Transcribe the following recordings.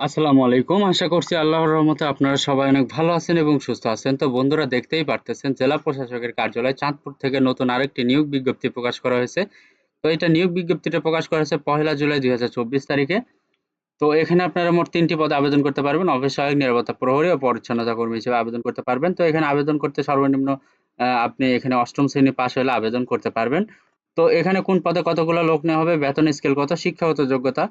আসসালামু আলাইকুম। আশা করছি আল্লাহর রহমতে আপনারা সবাই অনেক ভালো আছেন এবং সুস্থ আছেন। তো বন্ধুরা দেখতেই পারতেছেন জেলা প্রশাসকের কার্যালয় চাঁদপুর থেকে নতুন আরেকটি নিয়োগ বিজ্ঞপ্তি প্রকাশ করা হয়েছে। তো এটা নিয়োগ বিজ্ঞপ্তিটা প্রকাশ করা হয়েছে পহেলা জুলাই ২০২৪ তারিখে। তো এখানে আপনারা মোট তিনটি পদে আবেদন করতে পারবেন। অফিস সহায়ক, নিরাপত্তা প্রহরী ও পরিচ্ছন্নতা কর্মী হিসেবে আবেদন করতে পারবেন। তো এখানে আবেদন করতে সর্বনিম্ন আপনি এখানে অষ্টম শ্রেণি পাস হলে আবেদন করতে পারবেন। তো এখানে কোন পদে কতগুলো লোক নেওয়া হবে, বেতন স্কেল কত, শিক্ষাগত যোগ্যতা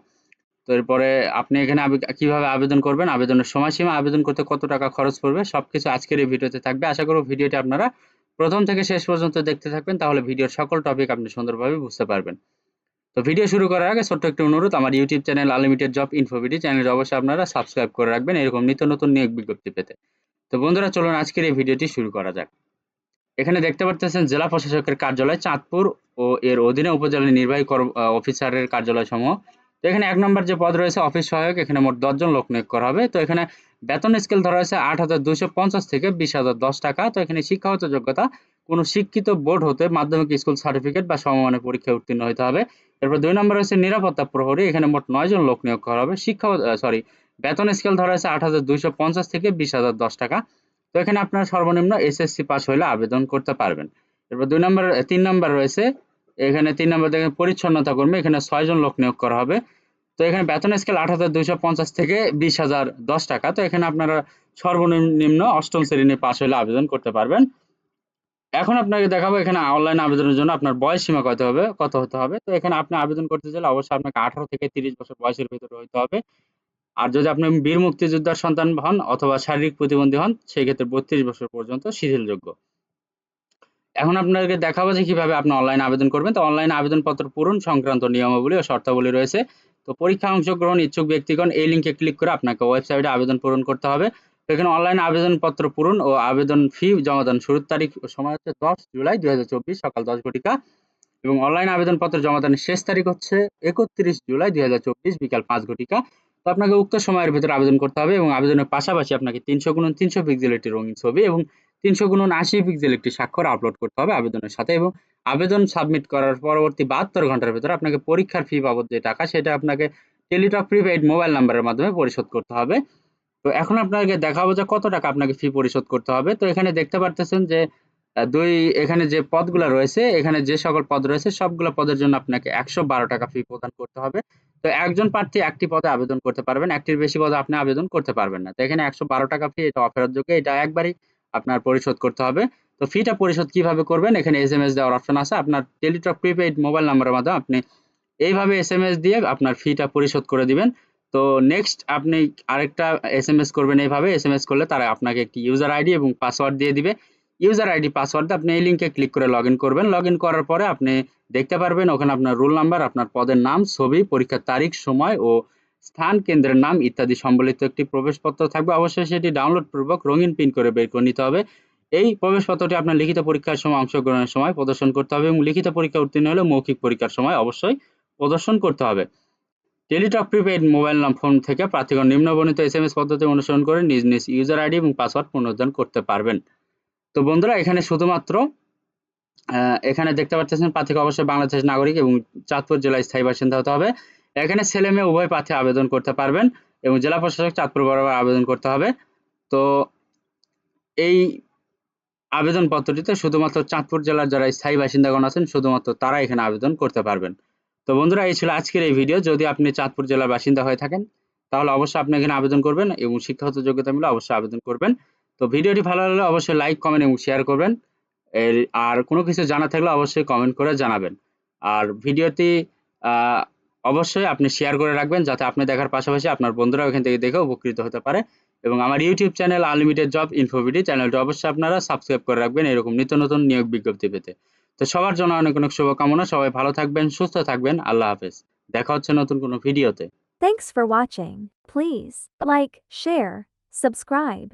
তো এরপরে আপনি এখানে কীভাবে আবেদন করবেন, আবেদনের সময়সীমা, আবেদন করতে কত টাকা খরচ পড়বে সবকিছু আজকের এই ভিডিওতে থাকবে। আশা করব ভিডিওটি আপনারা প্রথম থেকে শেষ পর্যন্ত দেখতে থাকবেন তাহলে ভিডিওর সকল টপিক আপনি সুন্দরভাবে বুঝতে পারবেন। তো ভিডিও শুরু করার আগে ছোট্ট একটি অনুরোধ আমার YouTube channel unlimited job info BD চ্যানেলটি অবশ্যই আপনারা সাবস্ক্রাইব করে রাখবেন এরকম নিত্য নতুন নিয়োগ বিজ্ঞপ্তি পেতে। তো বন্ধুরা চলুন আজকের এই ভিডিওটি শুরু করা যাক। এখানে দেখতে পারতেছেন জেলা প্রশাসকের কার্যালয় চাঁদপুর ও এর অধীনে উপজেলা নির্বাহী অফিসারের কার্যালয়সমূহ। তো এখানে এক নম্বর যে পদ রয়েছে অফিস সহায়ক এখানে মোট ১০ জন লোক নিয়োগ করা হবে। তো এখানে বেতন স্কেল ধরা হয়েছে ৮,২৫০ থেকে ২০,০১০ টাকা। তো এখানে শিক্ষাগত যোগ্যতা কোন শিক্ষিত বোর্ড হতে মাধ্যমিক স্কুল সার্টিফিকেট বা সমমানের পরীক্ষায় উত্তীর্ণ হতে হবে। এরপর ২ নম্বর হচ্ছে নিরাপত্তা প্রহরী এখানে মোট ৯ জন লোক নিয়োগ করা হবে। শিক্ষা সরি বেতন স্কেল ধরা হয়েছে ৮,২৫০ থেকে ২০,০১০ টাকা। তো এখানে আপনারা সর্বনিম্ন এসএসসি পাস হইলে আবেদন করতে পারবেন। এরপর দুই নম্বর তিন নম্বর রয়েছে এখানে তিন নম্বর দেখেন পরিচ্ছন্নতা কর্মী এখানে ৬ জন লোক নিয়োগ করা হবে। তো এখানে বেতন স্কেল ৮,২৫০ থেকে ২০,০১০ টাকা। তো এখানে আপনারা সর্বনিম্ন অষ্টম শ্রেণি পাস হইলে আবেদন করতে পারবেন। এখন আপনাকে দেখাবো এখানে অনলাইন আবেদনের জন্য আপনার বয়স সীমা কত হবে কত হতে হবে। তো এখানে আপনি আবেদন করতে চাইলে অবশ্যই আপনাকে ১৮ থেকে ৩০ বছর বয়সের ভেতরে হইতে হবে। আর যদি আপনি বীর মুক্তিযোদ্ধার সন্তান হন অথবা শারীরিক প্রতিবন্ধী হন সেই ক্ষেত্রে ৩২ বছর পর্যন্ত শিথিলযোগ্য। এখন আপনাদেরকে দেখাবো যে কীভাবে আপনি অনলাইন আবেদন করবেন। তো অনলাইনে আবেদনপত্র পূরণ সংক্রান্ত নিয়মাবলী ও শর্তাবলী রয়েছে। তো পরীক্ষায় অংশগ্রহণ ইচ্ছুক ব্যক্তিগণ এই লিঙ্কে ক্লিক করে আপনাকে ওয়েবসাইটে আবেদন পূরণ করতে হবে। এখানে অনলাইন আবেদনপত্র পূরণ ও আবেদন ফি জমা দান শুরুর তারিখ সময় হচ্ছে ১০ জুলাই ২০২৪ সকাল ১০ ঘটিকা এবং অনলাইন আবেদনপত্র জমা দানের শেষ তারিখ হচ্ছে ৩১ জুলাই ২০২৪ বিকাল পাঁচ ঘটিকা। তো আপনাকে উক্ত সময়ের ভেতরে আবেদন করতে হবে এবং আবেদনের পাশাপাশি আপনাকে ৩০০ গুণন ৩০০ পিক্সেল একটি রঙিন ছবি এবং ৩০০ গুণন ৮০ পিক্সেল একটি স্বাক্ষর আপলোড করতে হবে আবেদনের সাথে এবং আবেদন সাবমিট করার পরবর্তী ৭২ ঘণ্টার ভেতরে আপনাকে পরীক্ষার ফি বাবদ যে টাকা সেটা আপনাকে টেলিটক প্রিপেইড মোবাইল নাম্বারের মাধ্যমে পরিশোধ করতে হবে। তো এখন আপনাকে দেখাবো যে কত টাকা আপনাকে ফি পরিশোধ করতে হবে। তো এখানে দেখতে পারতেছেন যে দুই, এখানে যে পদগুলা রয়েছে, এখানে যে সকল পদ রয়েছে, সবগুলা পদের জন্য আপনাকে ১১২ টাকা ফি প্রদান করতে হবে। তো একজন প্রার্থী একটি পদে আবেদন করতে পারবেন। একটির বেশি পদে আপনি আবেদন করতে পারবেন না। তো এখানে ১১২ টাকা ফি এটা অফেরতযোগ্য এটা একবারই আপনার পরিশোধ করতে হবে। তো ফিটা পরিশোধ কীভাবে করবেন এখানে এসএমএস দেওয়ার অপশন আছে। আপনার টেলিটক প্রিপেইড মোবাইল নাম্বারের মাধ্যমে আপনি এইভাবে এসএমএস দিয়ে আপনার ফিটা পরিশোধ করে দিবেন। তো নেক্সট আপনি আরেকটা এসএমএস করবেন এইভাবে এস এম এস করলে তারা আপনাকে একটি ইউজার আইডি এবং পাসওয়ার্ড দিয়ে দিবে। ইউজার আইডি পাসওয়ার্ড দিয়ে আপনি এই লিঙ্কে ক্লিক করে লগইন করবেন। লগইন করার পরে আপনি দেখতে পারবেন ওখানে আপনার রোল নাম্বার, আপনার পদের নাম, ছবি, পরীক্ষার তারিখ, সময় ও স্থান, কেন্দ্রের নাম ইত্যাদি সম্বলিত একটি প্রবেশপত্র থাকবে। অবশ্যই সেটি ডাউনলোড পূর্বক রঙিন প্রিন্ট করে বের করে নিতে হবে। এই প্রবেশপত্রটি আপনার লিখিত পরীক্ষার সময় অংশগ্রহণের সময় প্রদর্শন করতে হবে এবং লিখিত পরীক্ষায় উত্তীর্ণ হলে মৌখিক পরীক্ষার সময় অবশ্যই প্রদর্শন করতে হবে। টেলিটক প্রিপেইড মোবাইল নাম ফোন থেকে প্রার্থীগণ নিম্নবর্ণিত এস এম এস পদ্ধতি অনুসরণ করে নিজ, নিজ ইউজার আইডি এবং পাসওয়ার্ড পুনরুদ্ধার করতে পারবেন। তো বন্ধুরা এখানে শুধুমাত্র এখানে দেখতে পাচ্ছেন প্রার্থীকে অবশ্যই বাংলাদেশের নাগরিক এবং চাঁদপুর জেলায় স্থায়ী বাসিন্দা হতে হবে। এখানে ছেলে-মেয়ে উভয় প্রার্থী আবেদন করতে পারবেন এবং জেলা প্রশাসক চাঁদপুর বরাবর আবেদন করতে হবে। তো এই আবেদনপত্রটিতে শুধুমাত্র চাঁদপুর জেলার যারা স্থায়ী বাসিন্দাগণ আছেন শুধুমাত্র তারা এখানে আবেদন করতে পারবেন। তো বন্ধুরা এই ছিল আজকের এই ভিডিও। যদি আপনি চাঁদপুর জেলার বাসিন্দা হয়ে থাকেন তাহলে অবশ্যই আপনি এখানে আবেদন করবেন এবং শিক্ষাগত যোগ্যতা মিলে অবশ্যই আবেদন করবেন। তো ভিডিওটি ভালো লাগলে অবশ্যই লাইক, কমেন্ট এবং শেয়ার করবেন। আর কোনো কিছু জানা থাকলে অবশ্যই কমেন্ট করে জানাবেন। আর ভিডিওটি অবশ্যই আপনি শেয়ার করে রাখবেন যাতে আপনি দেখার পাশাপাশি আপনার বন্ধুরাও এখান থেকে দেখে উপকৃত হতে পারে এবং আমার YouTube channel unlimited job info BD চ্যানেলটি অবশ্যই আপনারা সাবস্ক্রাইব করে রাখবেন এরকম নিত্য নতুন নিয়োগ বিজ্ঞপ্তি পেতে। তো সবার জন্য অনেক, অনেক শুভকামনা। সবাই ভালো থাকবেন, সুস্থ থাকবেন। আল্লাহ হাফেজ। দেখা হচ্ছে নতুন কোনো ভিডিওতে। Thanks for watching. Please like, share, subscribe.